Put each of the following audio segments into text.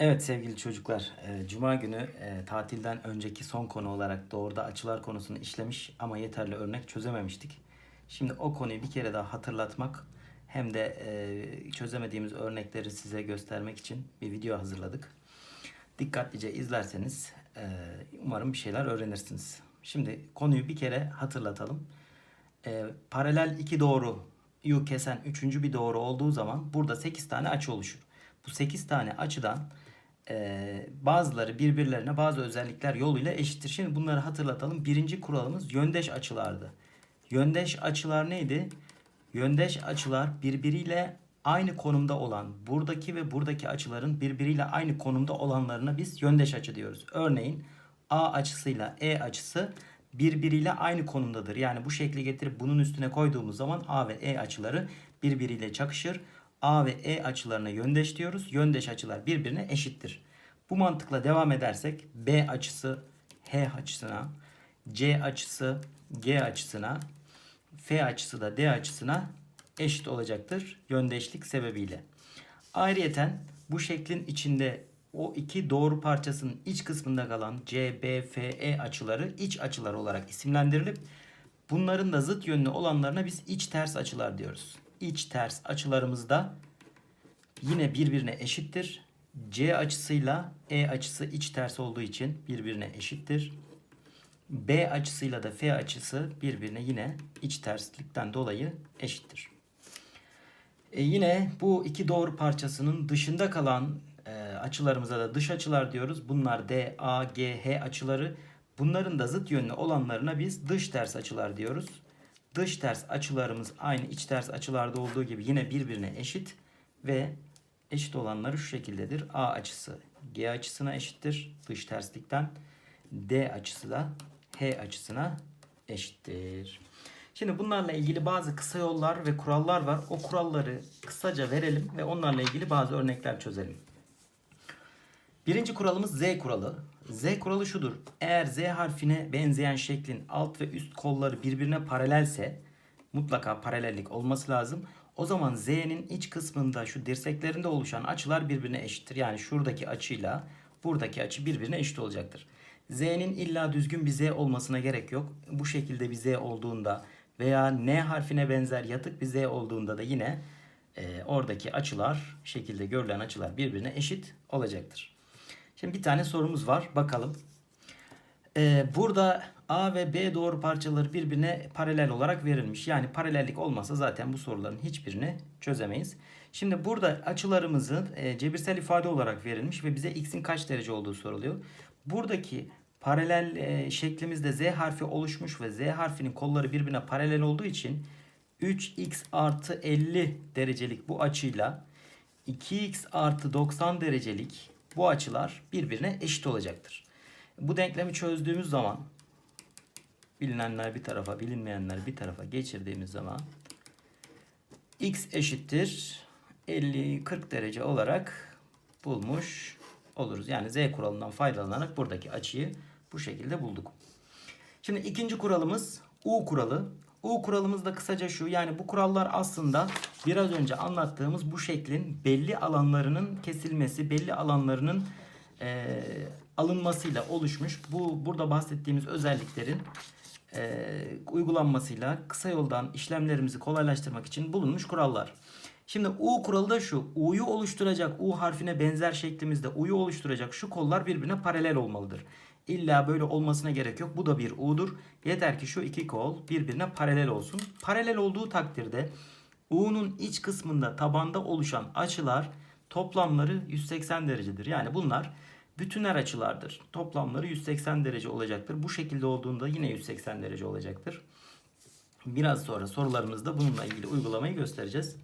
Evet sevgili çocuklar, e, Cuma günü e, tatilden önceki son konu olarak doğruda açılar konusunu işlemiş ama yeterli örnek çözememiştik. Şimdi o konuyu bir kere daha hatırlatmak hem de e, çözemediğimiz örnekleri size göstermek için bir video hazırladık. Dikkatlice izlerseniz umarım bir şeyler öğrenirsiniz. Şimdi konuyu bir kere hatırlatalım. Paralel iki doğruyu kesen üçüncü bir doğru olduğu zaman burada 8 tane açı oluşur. Bu 8 tane açıdan e, bazıları birbirlerine bazı özellikler yoluyla eşittir. Şimdi bunları hatırlatalım. Birinci kuralımız yöndeş açılardı. Yöndeş açılar neydi? Yöndeş açılar birbiriyle aynı konumda olan buradaki ve buradaki açıların birbiriyle aynı konumda olanlarına biz yöndeş açı diyoruz. Örneğin A açısıyla E açısı birbiriyle aynı konumdadır. Yani bu şekli getirip bunun üstüne koyduğumuz zaman A ve E açıları birbiriyle çakışır. A ve E açılarına yöndeş diyoruz. Yöndeş açılar birbirine eşittir. Bu mantıkla devam edersek B açısı H açısına, C açısı G açısına, F açısı da D açısına eşit olacaktır yöndeşlik sebebiyle. Ayrıyeten bu şeklin içinde o iki doğru parçasının iç kısmında kalan C, B, F, E açıları iç açılar olarak isimlendirilip bunların da zıt yönlü olanlarına biz iç ters açılar diyoruz. İç ters açılarımızda yine birbirine eşittir. C açısıyla E açısı iç ters olduğu için birbirine eşittir. B açısıyla da F açısı birbirine yine iç terslikten dolayı eşittir. E yine bu iki doğru parçasının dışında kalan e, açılarımıza da dış açılar diyoruz. Bunlar D, A, G, H açıları. Bunların da zıt yönlü olanlarına biz dış ters açılar diyoruz. Dış ters açılarımız aynı iç ters açılarda olduğu gibi yine birbirine eşit ve eşit olanları şu şekildedir. A açısı G açısına eşittir dış terslikten. D açısı da H açısına eşittir. Şimdi bunlarla ilgili bazı kısa yollar ve kurallar var. O kuralları kısaca verelim ve onlarla ilgili bazı örnekler çözelim. Birinci kuralımız Z kuralı. Z kuralı şudur. Eğer Z harfine benzeyen şeklin alt ve üst kolları birbirine paralelse mutlaka paralellik olması lazım. O zaman Z'nin iç kısmında şu dirseklerinde oluşan açılar birbirine eşittir. Yani şuradaki açıyla buradaki açı birbirine eşit olacaktır. Z'nin illa düzgün bir Z olmasına gerek yok. Bu şekilde bir Z olduğunda veya N harfine benzer yatık bir Z olduğunda da yine e, oradaki açılar şekilde görülen açılar birbirine eşit olacaktır. Şimdi bir tane sorumuz var. Bakalım. Ee, burada A ve B doğru parçaları birbirine paralel olarak verilmiş. Yani paralellik olmasa zaten bu soruların hiçbirini çözemeyiz. Şimdi burada açılarımızın e, cebirsel ifade olarak verilmiş ve bize x'in kaç derece olduğu soruluyor. Buradaki paralel e, şeklimizde z harfi oluşmuş ve z harfinin kolları birbirine paralel olduğu için 3x artı 50 derecelik bu açıyla 2x artı 90 derecelik bu açılar birbirine eşit olacaktır. Bu denklemi çözdüğümüz zaman bilinenler bir tarafa bilinmeyenler bir tarafa geçirdiğimiz zaman x eşittir 50-40 derece olarak bulmuş oluruz. Yani z kuralından faydalanarak buradaki açıyı bu şekilde bulduk. Şimdi ikinci kuralımız U kuralı. U kuralımız da kısaca şu. Yani bu kurallar aslında biraz önce anlattığımız bu şeklin belli alanlarının kesilmesi, belli alanlarının e, alınmasıyla oluşmuş. Bu burada bahsettiğimiz özelliklerin e, uygulanmasıyla kısa yoldan işlemlerimizi kolaylaştırmak için bulunmuş kurallar. Şimdi U kuralı da şu. U'yu oluşturacak, U harfine benzer şeklimizde U'yu oluşturacak şu kollar birbirine paralel olmalıdır. İlla böyle olmasına gerek yok. Bu da bir U'dur. Yeter ki şu iki kol birbirine paralel olsun. Paralel olduğu takdirde U'nun iç kısmında tabanda oluşan açılar toplamları 180 derecedir. Yani bunlar bütüner açılardır. Toplamları 180 derece olacaktır. Bu şekilde olduğunda yine 180 derece olacaktır. Biraz sonra sorularımızda bununla ilgili uygulamayı göstereceğiz.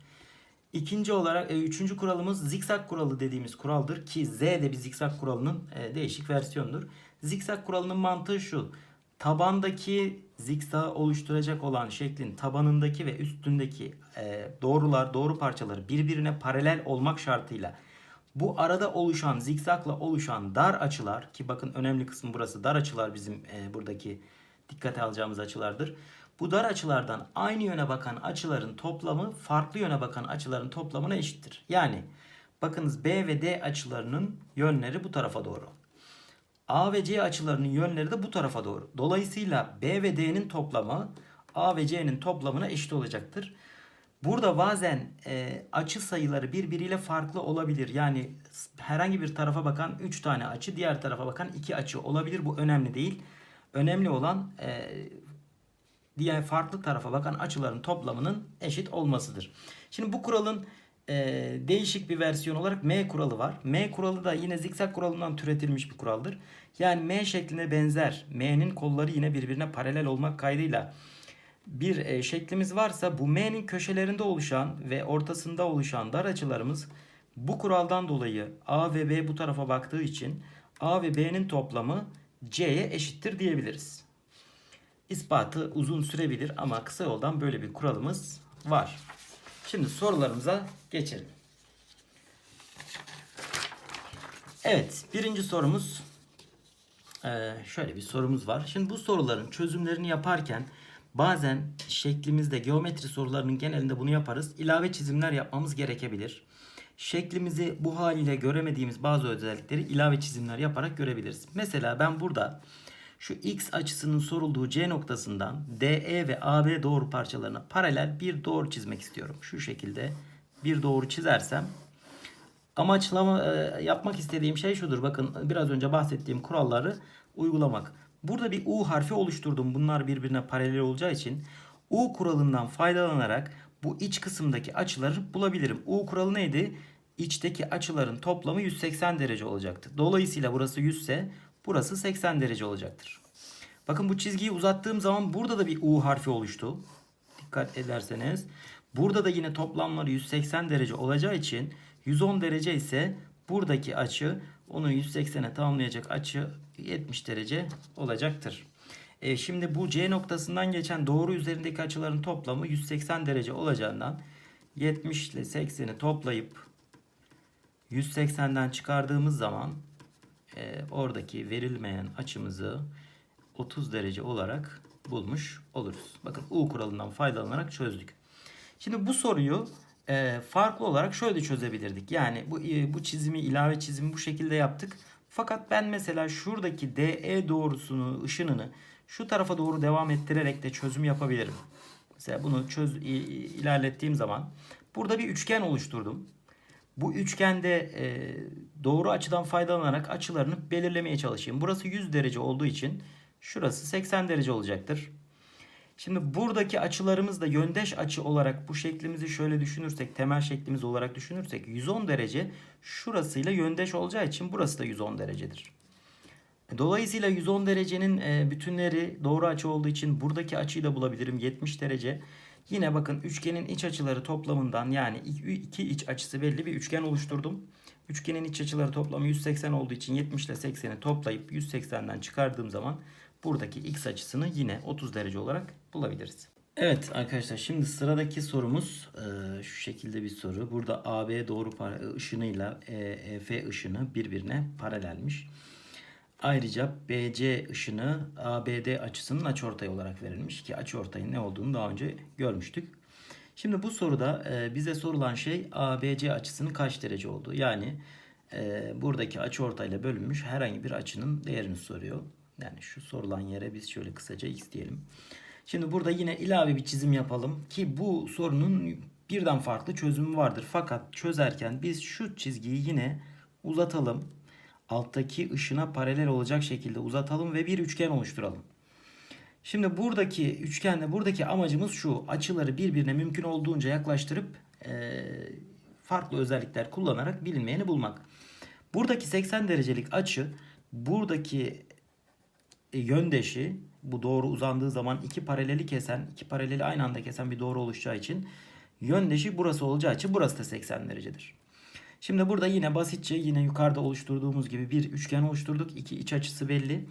İkinci olarak e, üçüncü kuralımız zikzak kuralı dediğimiz kuraldır ki Z de bir zikzak kuralının e, değişik versiyonudur. Zikzak kuralının mantığı şu. Tabandaki zikzağı oluşturacak olan şeklin tabanındaki ve üstündeki e, doğrular, doğru parçaları birbirine paralel olmak şartıyla bu arada oluşan zikzakla oluşan dar açılar ki bakın önemli kısmı burası dar açılar bizim e, buradaki dikkate alacağımız açılardır. Bu dar açılardan aynı yöne bakan açıların toplamı farklı yöne bakan açıların toplamına eşittir. Yani Bakınız B ve D açılarının yönleri bu tarafa doğru. A ve C açılarının yönleri de bu tarafa doğru. Dolayısıyla B ve D'nin toplamı A ve C'nin toplamına eşit olacaktır. Burada bazen e, açı sayıları birbiriyle farklı olabilir. Yani herhangi bir tarafa bakan 3 tane açı, diğer tarafa bakan 2 açı olabilir. Bu önemli değil. Önemli olan e, diğer farklı tarafa bakan açıların toplamının eşit olmasıdır. Şimdi bu kuralın e, değişik bir versiyon olarak M kuralı var. M kuralı da yine zikzak kuralından türetilmiş bir kuraldır. Yani M şekline benzer. M'nin kolları yine birbirine paralel olmak kaydıyla bir e, şeklimiz varsa bu M'nin köşelerinde oluşan ve ortasında oluşan dar açılarımız bu kuraldan dolayı A ve B bu tarafa baktığı için A ve B'nin toplamı C'ye eşittir diyebiliriz. İspatı uzun sürebilir ama kısa yoldan böyle bir kuralımız var. Şimdi sorularımıza geçelim. Evet birinci sorumuz ee, şöyle bir sorumuz var. Şimdi bu soruların çözümlerini yaparken bazen şeklimizde geometri sorularının genelinde bunu yaparız. İlave çizimler yapmamız gerekebilir. Şeklimizi bu haliyle göremediğimiz bazı özellikleri ilave çizimler yaparak görebiliriz. Mesela ben burada şu x açısının sorulduğu C noktasından DE ve AB doğru parçalarına paralel bir doğru çizmek istiyorum. Şu şekilde bir doğru çizersem amaçlama e, yapmak istediğim şey şudur. Bakın biraz önce bahsettiğim kuralları uygulamak. Burada bir U harfi oluşturdum. Bunlar birbirine paralel olacağı için U kuralından faydalanarak bu iç kısımdaki açıları bulabilirim. U kuralı neydi? İçteki açıların toplamı 180 derece olacaktı. Dolayısıyla burası 100 ise burası 80 derece olacaktır. Bakın bu çizgiyi uzattığım zaman burada da bir U harfi oluştu. Dikkat ederseniz. Burada da yine toplamları 180 derece olacağı için 110 derece ise buradaki açı onu 180'e tamamlayacak açı 70 derece olacaktır. E şimdi bu C noktasından geçen doğru üzerindeki açıların toplamı 180 derece olacağından 70 ile 80'i toplayıp 180'den çıkardığımız zaman e, oradaki verilmeyen açımızı 30 derece olarak bulmuş oluruz. Bakın U kuralından faydalanarak çözdük. Şimdi bu soruyu e, farklı olarak şöyle çözebilirdik. Yani bu e, bu çizimi ilave çizimi bu şekilde yaptık. Fakat ben mesela şuradaki DE doğrusunu ışınını şu tarafa doğru devam ettirerek de çözüm yapabilirim. Mesela bunu çöz ilerlettiğim zaman burada bir üçgen oluşturdum. Bu üçgende e, doğru açıdan faydalanarak açılarını belirlemeye çalışayım. Burası 100 derece olduğu için şurası 80 derece olacaktır. Şimdi buradaki açılarımız da yöndeş açı olarak bu şeklimizi şöyle düşünürsek temel şeklimiz olarak düşünürsek 110 derece şurasıyla yöndeş olacağı için burası da 110 derecedir. Dolayısıyla 110 derecenin e, bütünleri doğru açı olduğu için buradaki açıyı da bulabilirim 70 derece. Yine bakın üçgenin iç açıları toplamından yani iki iç açısı belli bir üçgen oluşturdum. Üçgenin iç açıları toplamı 180 olduğu için 70 ile 80'i toplayıp 180'den çıkardığım zaman buradaki x açısını yine 30 derece olarak bulabiliriz. Evet arkadaşlar şimdi sıradaki sorumuz e, şu şekilde bir soru. Burada AB doğru ışınıyla EF ışını birbirine paralelmiş. Ayrıca BC ışını ABD açısının açıortay olarak verilmiş ki açıortayın ne olduğunu daha önce görmüştük. Şimdi bu soruda e, bize sorulan şey ABC açısının kaç derece olduğu. Yani e, buradaki açıortayla bölünmüş herhangi bir açının değerini soruyor. Yani şu sorulan yere biz şöyle kısaca x diyelim. Şimdi burada yine ilave bir çizim yapalım ki bu sorunun birden farklı çözümü vardır. Fakat çözerken biz şu çizgiyi yine uzatalım. Alttaki ışına paralel olacak şekilde uzatalım ve bir üçgen oluşturalım. Şimdi buradaki üçgenle buradaki amacımız şu. Açıları birbirine mümkün olduğunca yaklaştırıp e, farklı özellikler kullanarak bilinmeyeni bulmak. Buradaki 80 derecelik açı buradaki e, yöndeşi bu doğru uzandığı zaman iki paraleli kesen, iki paraleli aynı anda kesen bir doğru oluşacağı için yöndeşi burası olacağı için burası da 80 derecedir. Şimdi burada yine basitçe yine yukarıda oluşturduğumuz gibi bir üçgen oluşturduk. İki iç açısı belli.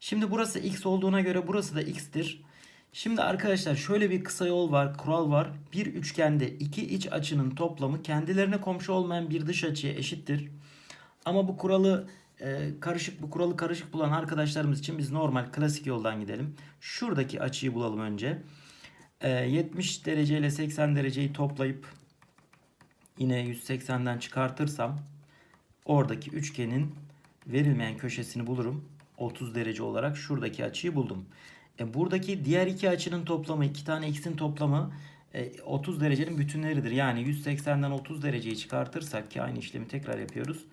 Şimdi burası x olduğuna göre burası da x'tir. Şimdi arkadaşlar şöyle bir kısa yol var, kural var. Bir üçgende iki iç açının toplamı kendilerine komşu olmayan bir dış açıya eşittir. Ama bu kuralı e, karışık bu kuralı karışık bulan arkadaşlarımız için biz normal klasik yoldan gidelim. Şuradaki açıyı bulalım önce. E, 70 derece ile 80 dereceyi toplayıp Yine 180'den çıkartırsam oradaki üçgenin verilmeyen köşesini bulurum. 30 derece olarak şuradaki açıyı buldum. E buradaki diğer iki açının toplamı, iki tane x'in toplamı e, 30 derecenin bütünleridir. Yani 180'den 30 dereceyi çıkartırsak ki aynı işlemi tekrar yapıyoruz.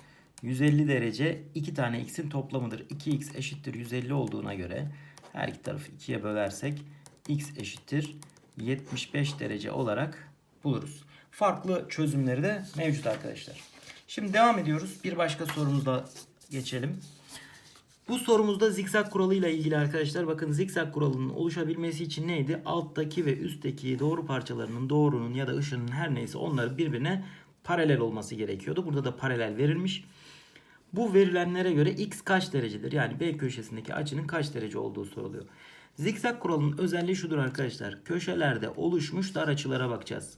150 derece iki tane x'in toplamıdır. 2x eşittir 150 olduğuna göre her iki tarafı 2'ye bölersek x eşittir 75 derece olarak buluruz. Farklı çözümleri de mevcut arkadaşlar. Şimdi devam ediyoruz. Bir başka sorumuzda geçelim. Bu sorumuzda zikzak kuralıyla ilgili arkadaşlar. Bakın zikzak kuralının oluşabilmesi için neydi? Alttaki ve üstteki doğru parçalarının doğrunun ya da ışının her neyse onları birbirine paralel olması gerekiyordu. Burada da paralel verilmiş. Bu verilenlere göre x kaç derecedir? Yani B köşesindeki açının kaç derece olduğu soruluyor. Zikzak kuralının özelliği şudur arkadaşlar. Köşelerde oluşmuş dar açılara bakacağız.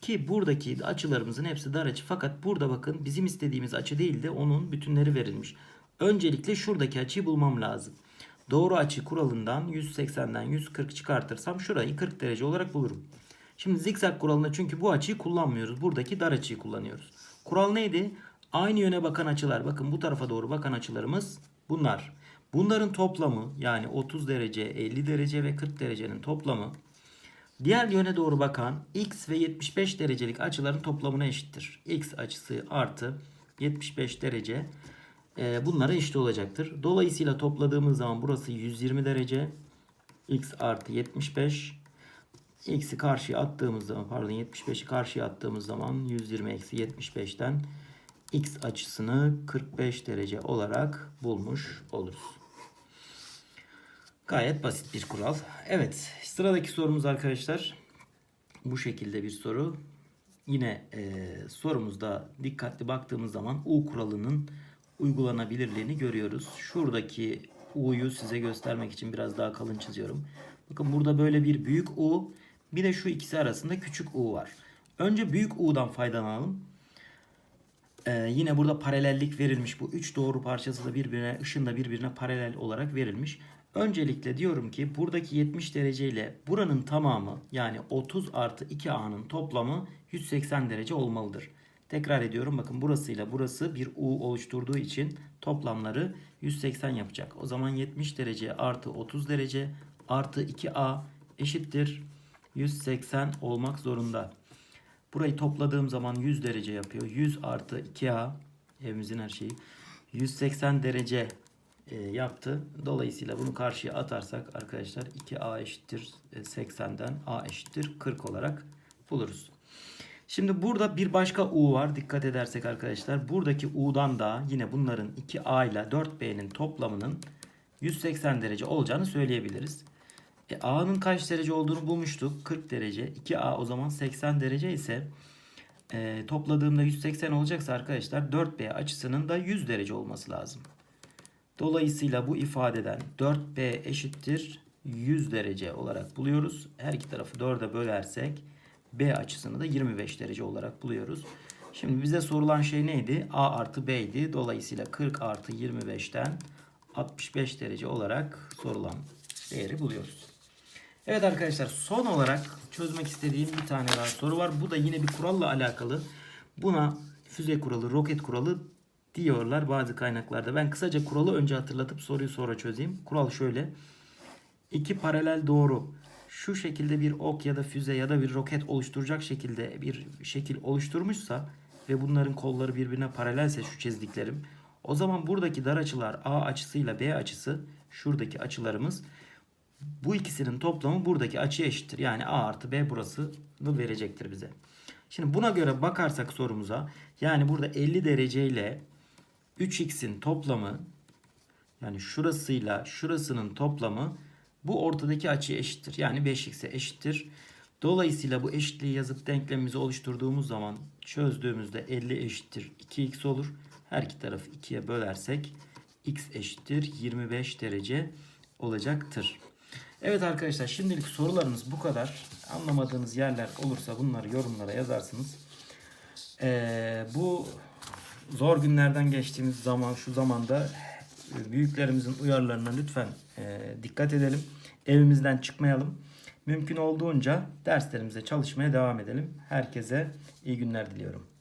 Ki buradaki açılarımızın hepsi dar açı. Fakat burada bakın bizim istediğimiz açı değil de onun bütünleri verilmiş. Öncelikle şuradaki açıyı bulmam lazım. Doğru açı kuralından 180'den 140 çıkartırsam şurayı 40 derece olarak bulurum. Şimdi zikzak kuralında çünkü bu açıyı kullanmıyoruz. Buradaki dar açıyı kullanıyoruz. Kural neydi? Aynı yöne bakan açılar. Bakın bu tarafa doğru bakan açılarımız bunlar. Bunların toplamı yani 30 derece, 50 derece ve 40 derecenin toplamı diğer yöne doğru bakan x ve 75 derecelik açıların toplamına eşittir. x açısı artı 75 derece e, bunlara eşit olacaktır. Dolayısıyla topladığımız zaman burası 120 derece x artı 75 x'i karşıya attığımız zaman pardon 75'i karşıya attığımız zaman 120 eksi 75'ten x açısını 45 derece olarak bulmuş oluruz. Gayet basit bir kural. Evet sıradaki sorumuz arkadaşlar bu şekilde bir soru. Yine e, sorumuzda dikkatli baktığımız zaman U kuralının uygulanabilirliğini görüyoruz. Şuradaki U'yu size göstermek için biraz daha kalın çiziyorum. Bakın burada böyle bir büyük U bir de şu ikisi arasında küçük U var. Önce büyük U'dan faydalanalım. Ee, yine burada paralellik verilmiş. Bu üç doğru parçası da birbirine, ışın da birbirine paralel olarak verilmiş. Öncelikle diyorum ki buradaki 70 derece ile buranın tamamı yani 30 artı 2A'nın toplamı 180 derece olmalıdır. Tekrar ediyorum bakın burasıyla burası bir U oluşturduğu için toplamları 180 yapacak. O zaman 70 derece artı 30 derece artı 2A eşittir 180 olmak zorunda. Burayı topladığım zaman 100 derece yapıyor. 100 artı 2A evimizin her şeyi 180 derece e, yaptı. Dolayısıyla bunu karşıya atarsak arkadaşlar 2A eşittir e, 80'den A eşittir 40 olarak buluruz. Şimdi burada bir başka U var. Dikkat edersek arkadaşlar buradaki U'dan da yine bunların 2A ile 4B'nin toplamının 180 derece olacağını söyleyebiliriz. E, A'nın kaç derece olduğunu bulmuştuk. 40 derece. 2A o zaman 80 derece ise e, topladığımda 180 olacaksa arkadaşlar 4B açısının da 100 derece olması lazım. Dolayısıyla bu ifadeden 4B eşittir 100 derece olarak buluyoruz. Her iki tarafı 4'e bölersek B açısını da 25 derece olarak buluyoruz. Şimdi bize sorulan şey neydi? A artı B idi. Dolayısıyla 40 artı 25'ten 65 derece olarak sorulan değeri buluyoruz. Evet arkadaşlar son olarak çözmek istediğim bir tane daha soru var. Bu da yine bir kuralla alakalı. Buna füze kuralı, roket kuralı diyorlar bazı kaynaklarda. Ben kısaca kuralı önce hatırlatıp soruyu sonra çözeyim. Kural şöyle. İki paralel doğru şu şekilde bir ok ya da füze ya da bir roket oluşturacak şekilde bir şekil oluşturmuşsa ve bunların kolları birbirine paralelse şu çizdiklerim o zaman buradaki dar açılar A açısıyla B açısı şuradaki açılarımız bu ikisinin toplamı buradaki açıya eşittir. Yani A artı B burasını verecektir bize. Şimdi buna göre bakarsak sorumuza yani burada 50 derece ile 3x'in toplamı yani şurasıyla şurasının toplamı bu ortadaki açıya eşittir. Yani 5x'e eşittir. Dolayısıyla bu eşitliği yazıp denklemimizi oluşturduğumuz zaman çözdüğümüzde 50 eşittir 2x olur. Her iki tarafı 2'ye bölersek x eşittir 25 derece olacaktır. Evet arkadaşlar şimdilik sorularımız bu kadar. Anlamadığınız yerler olursa bunları yorumlara yazarsınız. Ee, bu zor günlerden geçtiğimiz zaman şu zamanda e, büyüklerimizin uyarılarına lütfen e, dikkat edelim. Evimizden çıkmayalım. Mümkün olduğunca derslerimize çalışmaya devam edelim. Herkese iyi günler diliyorum.